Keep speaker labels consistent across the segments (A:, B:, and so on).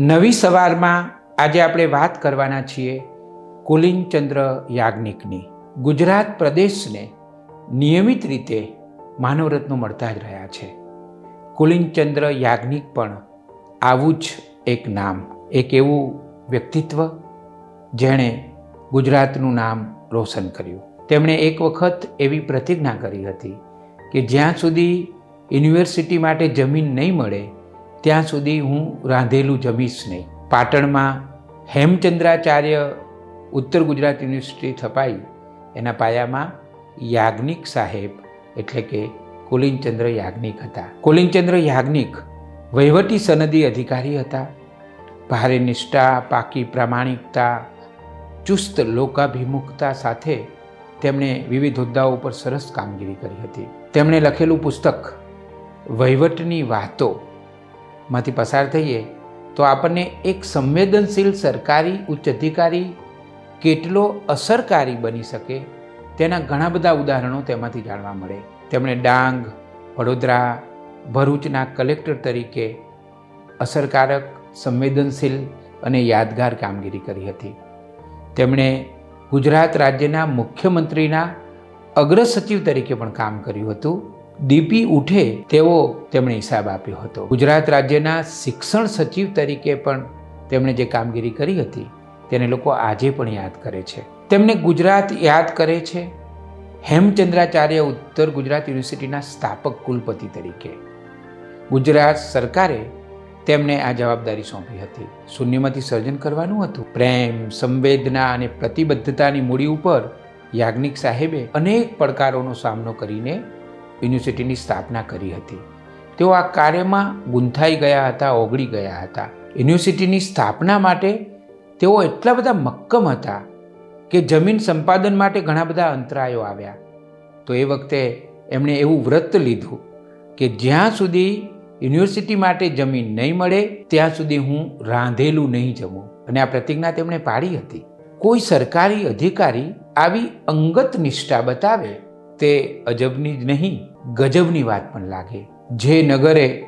A: નવી સવારમાં આજે આપણે વાત કરવાના છીએ કુલિનચંદ્ર યાજ્ઞિકની. ગુજરાત પ્રદેશને નિયમિત રીતે માનવરત્નો મળતા જ રહ્યા છે. કુલિનચંદ્ર યાજ્ઞિક પણ આવું જ એક નામ, એક એવું વ્યક્તિત્વ જેણે ગુજરાતનું નામ રોશન કર્યું. તેમણે એક વખત એવી પ્રતિજ્ઞા કરી હતી કે જ્યાં સુધી યુનિવર્સિટી માટે જમીન નહીં મળે ત્યાં સુધી હું રાંધેલું જમીશ નહીં. પાટણમાં હેમચંદ્રાચાર્ય ઉત્તર ગુજરાત યુનિવર્સિટી થપાઈ એના પાયામાં યાજ્ઞિક સાહેબ, એટલે કે કુલિનચંદ્ર યાજ્ઞિક હતા. કુલિનચંદ્ર યાજ્ઞિક વહીવટી સનદી અધિકારી હતા. ભારે નિષ્ઠા, પાકી પ્રામાણિકતા, ચુસ્ત લોકાભિમુખતા સાથે તેમણે વિવિધ હોદ્દાઓ પર સરસ કામગીરી કરી હતી. તેમણે લખેલું પુસ્તક વહીવટની વાતો માંથી પસાર થઈએ, તો આપણને એક સંવેદનશીલ સરકારી ઉચ્ચ અધિકારી કેટલો અસરકારી બની શકે તેના ઘણા બધા ઉદાહરણો તેમાંથી જાણવા મળે. તેમણે ડાંગ, વડોદરા, ભરૂચના કલેક્ટર તરીકે અસરકારક, સંવેદનશીલ અને યાદગાર કામગીરી કરી હતી. તેમણે ગુજરાત રાજ્યના મુખ્યમંત્રીના અગ્રસચિવ તરીકે પણ કામ કર્યું હતું. ડીપી ઉઠે તેવો તેમણે હિસાબ આપ્યો હતો. ગુજરાત રાજ્યના શિક્ષણ સચિવ તરીકે પણ તેમણે જે કામગીરી કરી હતી, તેને લોકો આજે પણ યાદ કરે છે. તેમને ગુજરાત યાદ કરે છે હેમચંદ્રાચાર્ય ઉત્તર ગુજરાત યુનિવર્સિટીના સ્થાપક કુલપતિ તરીકે. ગુજરાત સરકારે તેમને આ જવાબદારી સોંપી હતી. શૂન્યમાંથી સર્જન કરવાનું હતું. પ્રેમ, સંવેદના અને પ્રતિબદ્ધતાની મૂડી ઉપર યાજ્ઞિક સાહેબે અનેક પડકારોનો સામનો કરીને યુનિવર્સિટીની સ્થાપના કરી હતી. તેઓ આ કાર્યમાં ગૂંથાઈ ગયા હતા, ઓગળી ગયા હતા. યુનિવર્સિટીની સ્થાપના માટે તેઓ એટલા બધા મક્કમ હતા કે જમીન સંપાદન માટે ઘણા બધા અંતરાયો આવ્યા. તો એ વખતે એમણે એવું વ્રત લીધું કે જ્યાં સુધી યુનિવર્સિટી માટે જમીન નહીં મળે, ત્યાં સુધી હું રાંધેલું નહીં જમું. અને આ પ્રતિજ્ઞા તેમણે પાડી હતી. કોઈ સરકારી અધિકારી આવી અંગત નિષ્ઠા બતાવે તે અજબની જ નહીં. ગજબની વાત પણ લાગે. જે નગરે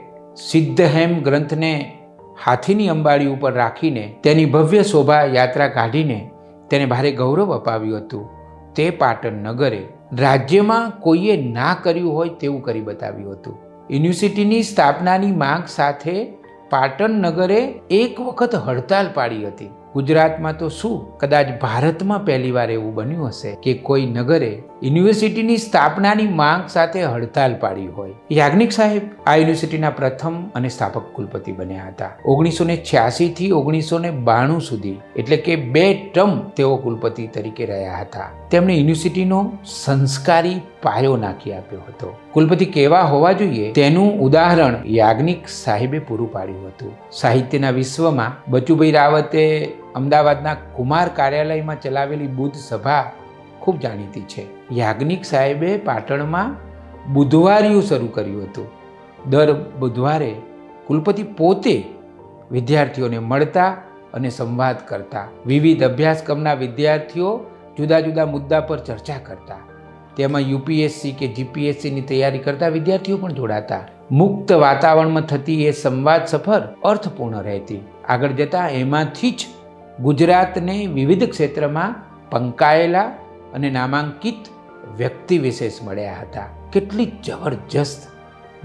A: સિદ્ધહેમ ગ્રંથને હાથીની અંબાડી ઉપર રાખીને તેની ભવ્ય શોભા યાત્રા કાઢીને તેને ભારે ગૌરવ અપાવ્યું હતું. તે પાટણ નગરે રાજ્યમાં કોઈએ ના કર્યું હોય તેવું કરી બતાવ્યું હતું. યુનિવર્સિટીની સ્થાપનાની માંગ સાથે પાટણ નગરે એક વખત હડતાલ પાડી હતી. ગુજરાતમાં તો શું? કદાચ ભારતમાં પહેલીવાર એવું બન્યું હશે કે કોઈ નગરે યુનિવર્સિટીની સ્થાપનાની માંગ સાથે હડતાલ પાડી હોય. યાજ્ઞિક સાહેબ આ યુનિવર્સિટીના પ્રથમ અને સ્થાપક કુલપતિ બન્યા હતા. ઓગણીસો ને છ્યાસી થી ઓગણીસો ને બાણું સુધી, એટલે કે બે ટર્મ તેઓ કુલપતિ તરીકે રહ્યા હતા. તેમણે યુનિવર્સિટીનો સંસ્કારી પાયો નાખી આપ્યો હતો. કુલપતિ કેવા હોવા જોઈએ તેનું ઉદાહરણ યાજ્ઞિક સાહેબે પૂરું પાડ્યું હતું. સાહિત્યના વિશ્વમાં બચુભાઈ રાવતે અમદાવાદના કુમાર કાર્યાલયમાં ચલાવેલી બુદ્ધ સભા ખૂબ જાણીતી છે. યાજ્ઞિક સાહેબે પાટણમાં બુધવારિયું શરૂ કર્યું હતું. દર બુધવારે કુલપતિ પોતે વિદ્યાર્થીઓને મળતા અને સંવાદ કરતા. વિવિધ અભ્યાસક્રમના વિદ્યાર્થીઓ જુદા જુદા મુદ્દા પર ચર્ચા કરતા. તેમાં યુપીએસસી કે જીપીએસસીની તૈયારી કરતા વિદ્યાર્થીઓ પણ જોડાતા. મુક્ત વાતાવરણમાં થતી એ સંવાદ સફર અર્થપૂર્ણ રહેતી. આગળ જતાં એમાંથી જ ગુજરાતને વિવિધ ક્ષેત્રમાં પંકાયેલા અને નામાંકિત વ્યક્તિ વિશેષ મળ્યા હતા. કેટલી જબરજસ્ત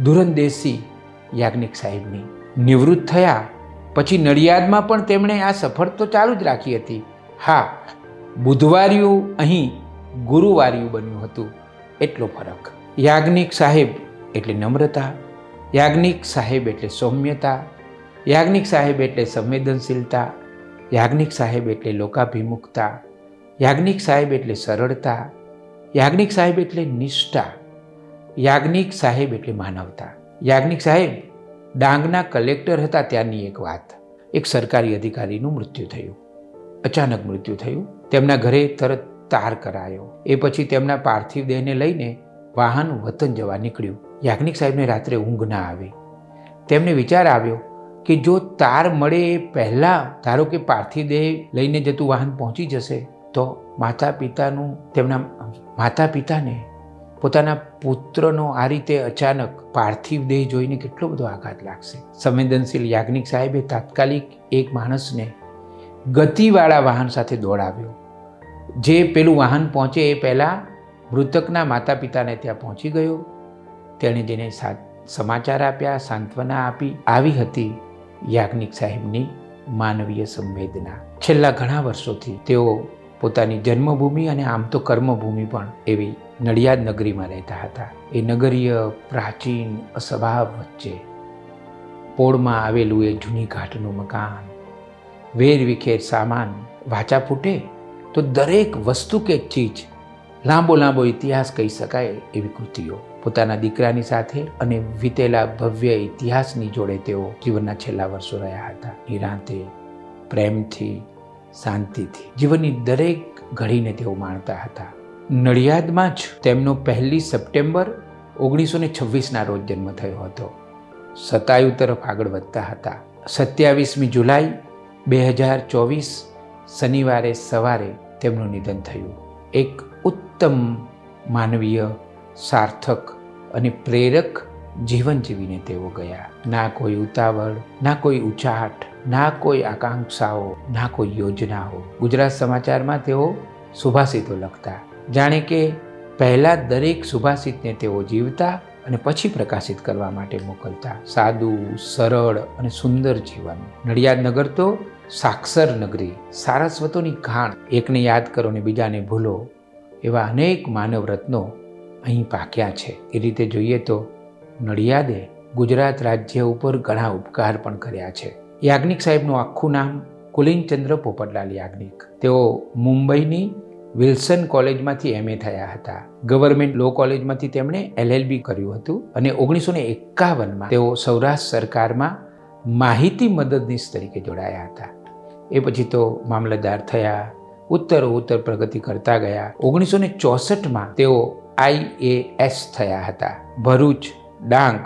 A: દુરંદેશી યાજ્ઞિક સાહેબની. નિવૃત્ત થયા પછી નડિયાદમાં પણ તેમણે આ સફર તો ચાલુ જ રાખી હતી. હા, બુધવાર્યું અહીં ગુરુવારિયું બન્યું હતું. એટલો ફરક. યાજ્ઞિક સાહેબ એટલે નમ્રતા, યાજ્ઞિક સાહેબ એટલે સૌમ્યતા, યાજ્ઞિક સાહેબ એટલે સંવેદનશીલતા, યાજ્ઞિક સાહેબ એટલે લોકાભિમુખતા યાજ્ઞિક સાહેબ એટલે સરળતા, યાજ્ઞિક સાહેબ એટલે નિષ્ઠા, યાજ્ઞિક સાહેબ એટલે માનવતા. યાજ્ઞિક સાહેબ ડાંગના કલેક્ટર હતા ત્યાંની એક વાત. એક સરકારી અધિકારીનું મૃત્યુ થયું. અચાનક મૃત્યુ થયું. તેમના ઘરે તરત તાર કરાયો. એ પછી તેમના પાર્થિવ દેહને લઈને વાહન વતન જવા નીકળ્યું. યાજ્ઞિક સાહેબને રાત્રે ઊંઘ ના આવી. તેમને વિચાર આવ્યો કે જો તાર મળે એ પહેલાં, ધારો કે પાર્થિવ દેહ લઈને જતું વાહન પહોંચી જશે તો માતા પિતાનું તેમના માતા પિતાને પોતાના પુત્રનો આ રીતે અચાનક પાર્થિવ દેહ જોઈને કેટલો બધો આઘાત લાગશે. સંવેદનશીલ યાજ્ઞિક સાહેબે તાત્કાલિક એક માણસને ગતિવાળા વાહન સાથે દોડાવ્યો. જે પેલું વાહન પહોંચે એ પહેલાં મૃતકના માતા પિતાને ત્યાં પહોંચી ગયો. તેણે જેને સમાચાર આપ્યા, સાંત્વના આપી, આવી હતી યાજ્ઞિક સાહેબની માનવીય સંવેદના. છેલ્લા ઘણા વર્ષોથી તેઓ પોતાની જન્મભૂમિ અને આમ તો કર્મભૂમિ પણ એવી નડિયાદ નગરીમાં રહેતા હતા. એ નગરીય પ્રાચીન અસ્વભાવ વચ્ચે પોળમાં આવેલું એ જૂની ઘાટનું મકાન, વેર વિખેર સામાન વાચા ફૂટે તો દરેક વસ્તુ કે ચીજ લાંબો લાંબો ઇતિહાસ કહી શકાય એવી કૃતિઓ. પોતાના દીકરાની સાથે અને વીતેલા ભવ્ય ઇતિહાસની જોડે તેઓ જીવનના છેલ્લા વર્ષો રહ્યા હતા. નિરાંતે પ્રેમથી શાંતિથી. જીવનની દરેક ઘડીને તેઓ માણતા હતા. નડિયાદમાં જ તેમનો પહેલી સપ્ટેમ્બર ઓગણીસો ને છવ્વીસના રોજ જન્મ થયો હતો. સતાયુ તરફ આગળ વધતા હતા. સત્યાવીસમી જુલાઈ બે હજાર ચોવીસ શનિવારે સવારે તેમનું નિધન થયું. એક ઉત્તમ માનવીય, સાર્થક અને પ્રેરક જીવન જીવીને તેઓ ગયા. ના કોઈ ઉતાવળ, ના કોઈ ઉચાટ, ના કોઈ આકાંક્ષાઓ, ના કોઈ યોજનાઓ. ગુજરાત સમાચારમાં તેઓ સુભાષિતો લખતા. જાણે કે પહેલાં દરેક સુભાષિતને તેઓ જીવતા અને પછી પ્રકાશિત કરવા માટે મોકલતા. સાદું, સરળ અને સુંદર જીવન. નડિયાદ નગર તો સાક્ષર નગરી. સારસ્વતોની ખાણ એકને યાદ કરો ને બીજાને ભૂલો. એવા અનેક માનવ રત્નો અહીં પાક્યા છે. એ રીતે જોઈએ તો નડિયાદે ગુજરાત રાજ્ય ઉપર ઘણા ઉપકાર પણ કર્યા છે. યાજ્ઞિક સાહેબનું આખું નામ કુલિનચંદ્ર પોપટલાલ યાજ્ઞિક. તેઓ મુંબઈની વિલ્સન કોલેજમાંથી એમએ થયા હતા. ગવર્મેન્ટ લો કોલેજમાંથી તેમણે એલએલબી કર્યું હતું અને ઓગણીસો ને એકાવનમાં તેઓ સૌરાષ્ટ્ર સરકારમાં માહિતી મદદનીશ તરીકે જોડાયા હતા. એ પછી તો મામલતદાર થયા, ઉત્તર ઉત્તર પ્રગતિ કરતા ગયા. ઓગણીસો ને ચોસઠમાં તેઓ આઈએએસ થયા હતા. ભરૂચ ડાંગ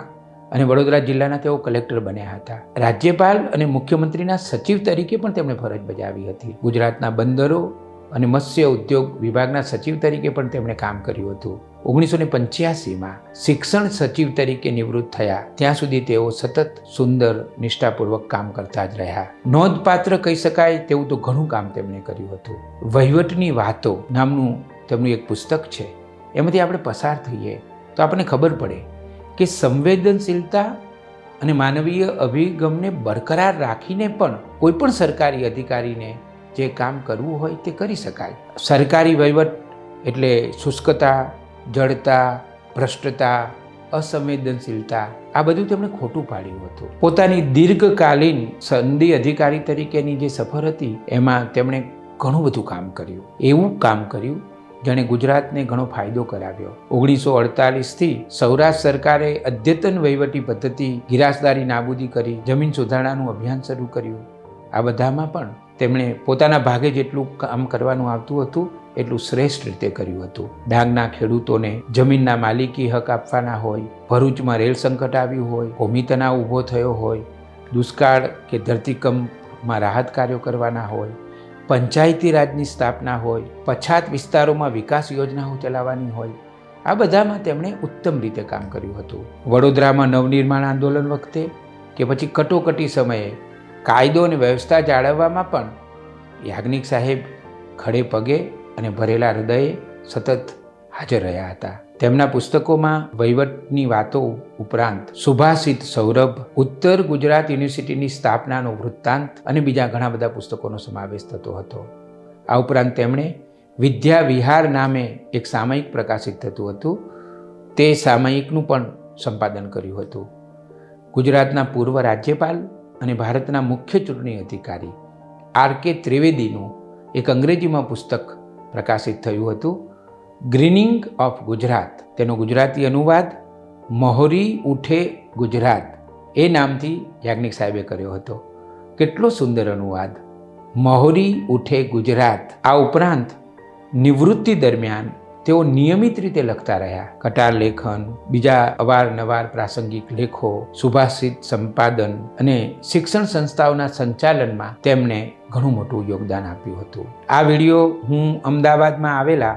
A: અને વડોદરા જિલ્લાના તેઓ કલેક્ટર બન્યા હતા. રાજ્યપાલ અને મુખ્યમંત્રીના સચિવ તરીકે પણ તેમણે ફરજ બજાવી હતી. ગુજરાતના બંદરો અને મત્સ્ય ઉદ્યોગ વિભાગના સચિવ તરીકે પણ તેમણે કામ કર્યું હતું. ઓગણીસો ને પંચ્યાસીમાં શિક્ષણ સચિવ તરીકે નિવૃત્ત થયા. ત્યાં સુધી તેઓ સતત સુંદર, નિષ્ઠાપૂર્વક કામ કરતા જ રહ્યા. નોંધપાત્ર કહી શકાય તેવું તો ઘણું કામ તેમણે કર્યું હતું. વહીવટની વાતો નામનું તેમનું એક પુસ્તક છે. એમાંથી આપણે પસાર થઈએ તો આપણને ખબર પડે કે સંવેદનશીલતા અને માનવીય અભિગમને બરકરાર રાખીને પણ કોઈ પણ સરકારી અધિકારીને જે કામ કરવું હોય તે કરી શકાય. સરકારી વહીવટ એટલે શુષ્કતા, જડતા, ભ્રષ્ટતા, અસંવેદનશીલતા, આ બધું તેમણે ખોટું પાડ્યું હતું. પોતાની દીર્ઘકાલીન સંધિ અધિકારી તરીકેની જે સફર હતી, એમાં તેમણે ઘણું બધું કામ કર્યું. એવું કામ કર્યું જેણે ગુજરાતને ઘણો ફાયદો કરાવ્યો. ઓગણીસો અડતાલીસથી સૌરાષ્ટ્ર સરકારે અદ્યતન વહીવટી પદ્ધતિ ગિરાસદારી નાબૂદી કરી જમીન સુધારણાનું અભિયાન શરૂ કર્યું. આ બધામાં પણ તેમણે પોતાના ભાગે જેટલું કામ કરવાનું આવતું હતું, એટલું શ્રેષ્ઠ રીતે કર્યું હતું. ડાંગના ખેડૂતોને જમીનના માલિકી હક આપવાના હોય, ભરૂચમાં રેલ સંકટ આવ્યું હોય, ભૂમિ તણાવ ઊભો થયો હોય, દુષ્કાળ કે ધરતીકંપમાં રાહત કાર્યો કરવાના હોય પંચાયતી રાજની સ્થાપના હોય, પછાત વિસ્તારોમાં વિકાસ યોજનાઓ ચલાવવાની હોય, આ બધામાં તેમણે ઉત્તમ રીતે કામ કર્યું હતું. વડોદરામાં નવનિર્માણ આંદોલન વખતે કે પછી કટોકટી સમયે કાયદો અને વ્યવસ્થા જાળવવામાં પણ યાજ્ઞિક સાહેબ ખડે પગે અને ભરેલા હૃદયે સતત હાજર રહ્યા હતા. તેમના પુસ્તકોમાં વહીવટની વાતો ઉપરાંત સુભાષિત સૌરભ, ઉત્તર ગુજરાત યુનિવર્સિટીની સ્થાપનાનો વૃત્તાંત અને બીજા ઘણા બધા પુસ્તકોનો સમાવેશ થતો હતો. આ ઉપરાંત તેમણે વિદ્યા વિહાર નામે એક સામયિક પ્રકાશિત થતું હતું. તે સામયિકનું પણ સંપાદન કર્યું હતું. ગુજરાતના પૂર્વ રાજ્યપાલ અને ભારતના મુખ્ય ચૂંટણી અધિકારી આર કે ત્રિવેદીનું એક અંગ્રેજીમાં પુસ્તક પ્રકાશિત થયું હતું. Greening of Gujarat. તેનો ગુજરાતી અનુવાદ મહોરી ઉઠે ગુજરાત. એ નામથી યાજ્ઞિક સાહેબે કર્યો હતો. કેટલો સુંદર અનુવાદ. મહોરી ઉઠે ગુજરાત. આ ઉપરાંત નિવૃત્તિ દરમિયાન તેઓ નિયમિત રીતે લખતા રહ્યા. કટાર લેખન, બીજા અવારનવાર પ્રાસંગિક લેખો, સુભાષિત સંપાદન અને શિક્ષણ સંસ્થાઓના સંચાલનમાં તેમણે ઘણું મોટું યોગદાન આપ્યું હતું. આ વીડિયો હું અમદાવાદમાં આવેલા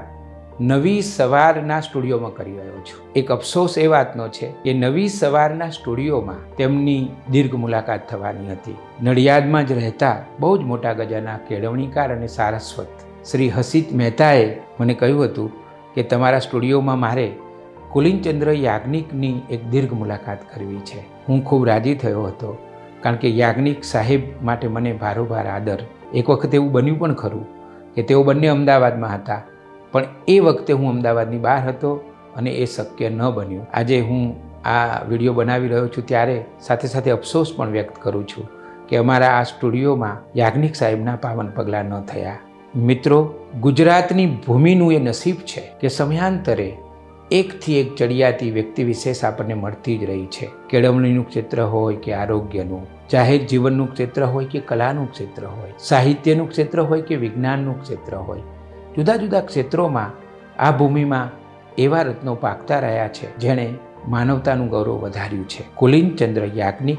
A: નવી સવારના સ્ટુડિયોમાં કરી રહ્યો છું. એક અફસોસ એ વાતનો છે કે નવી સવારના સ્ટુડિયોમાં તેમની દીર્ઘ મુલાકાત થવાની હતી. નડિયાદમાં જ રહેતા બહુ જ મોટા ગજાના કેળવણીકાર અને સારસ્વત શ્રી હસિત મહેતાએ મને કહ્યું હતું કે તમારા સ્ટુડિયોમાં મારે કુલિનચંદ્ર યાજ્ઞિકની એક દીર્ઘ મુલાકાત કરવી છે. હું ખૂબ રાજી થયો હતો, કારણ કે યાજ્ઞિક સાહેબ માટે મને ભારોભાર આદર એક વખત એવું બન્યું પણ ખરું કે તેઓ બંને અમદાવાદમાં હતા. પણ એ વખતે હું અમદાવાદની બહાર હતો અને એ શક્ય ન બન્યું. આજે હું આ વીડિયો બનાવી રહ્યો છું ત્યારે સાથે સાથે અફસોસ પણ વ્યક્ત કરું છું કે અમારા આ સ્ટુડિયોમાં યાજ્ઞિક સાહેબના પાવન પગલાં ન થયા. મિત્રો, ગુજરાતની ભૂમિનું એ નસીબ છે કે સમયાંતરે એકથી એક ચડિયાતી વ્યક્તિ વિશેષ આપણને મળતી જ રહી છે. કેળવણીનું ક્ષેત્ર હોય કે આરોગ્યનું જાહેર જીવનનું ક્ષેત્ર હોય કે કલાનું ક્ષેત્ર હોય, સાહિત્યનું ક્ષેત્ર હોય કે વિજ્ઞાનનું ક્ષેત્ર હોય જુદા જુદા ક્ષેત્રોમાં આ ભૂમિમાં એવા રત્નો પાકતા રહ્યા છે જેણે માનવતાનું ગૌરવ વધાર્યું છે. કુલિનચંદ્ર યાજ્ઞિક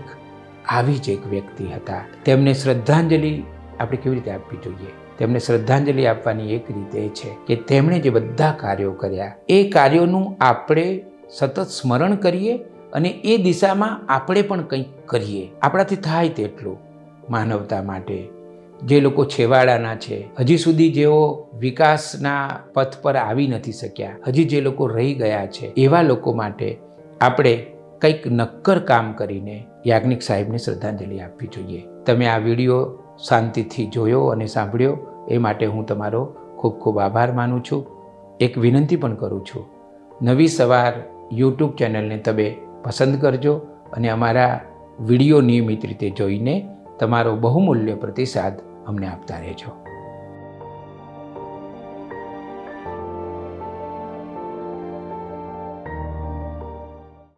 A: આવી જ એક વ્યક્તિ હતા. તેમને શ્રદ્ધાંજલિ આપણે કેવી રીતે આપવી જોઈએ? તેમને શ્રદ્ધાંજલિ આપવાની એક રીત છે કે તેમણે જે બધા કાર્યો કર્યા, એ કાર્યોનું આપણે સતત સ્મરણ કરીએ અને એ દિશામાં આપણે પણ કંઈક કરીએ. આપણાથી થાય તેટલું માનવતા માટે જે લોકો છેવાડાના છે, હજી સુધી જેઓ વિકાસના પથ પર આવી નથી શક્યા, હજી જે લોકો રહી ગયા છે, એવા લોકો માટે આપણે કંઈક નક્કર કામ કરીને યાજ્ઞિક સાહેબને શ્રદ્ધાંજલિ આપવી જોઈએ. તમે આ વીડિયો શાંતિથી જોયો અને સાંભળ્યો, એ માટે હું તમારો ખૂબ ખૂબ આભાર માનું છું. એક વિનંતી પણ કરું છું. નવી સવાર યુટ્યુબ ચેનલને તમે પસંદ કરજો અને અમારા વીડિયો નિયમિત રીતે જોઈને તમારો બહુમૂલ્ય પ્રતિસાદ અમને આપતા રહેજો.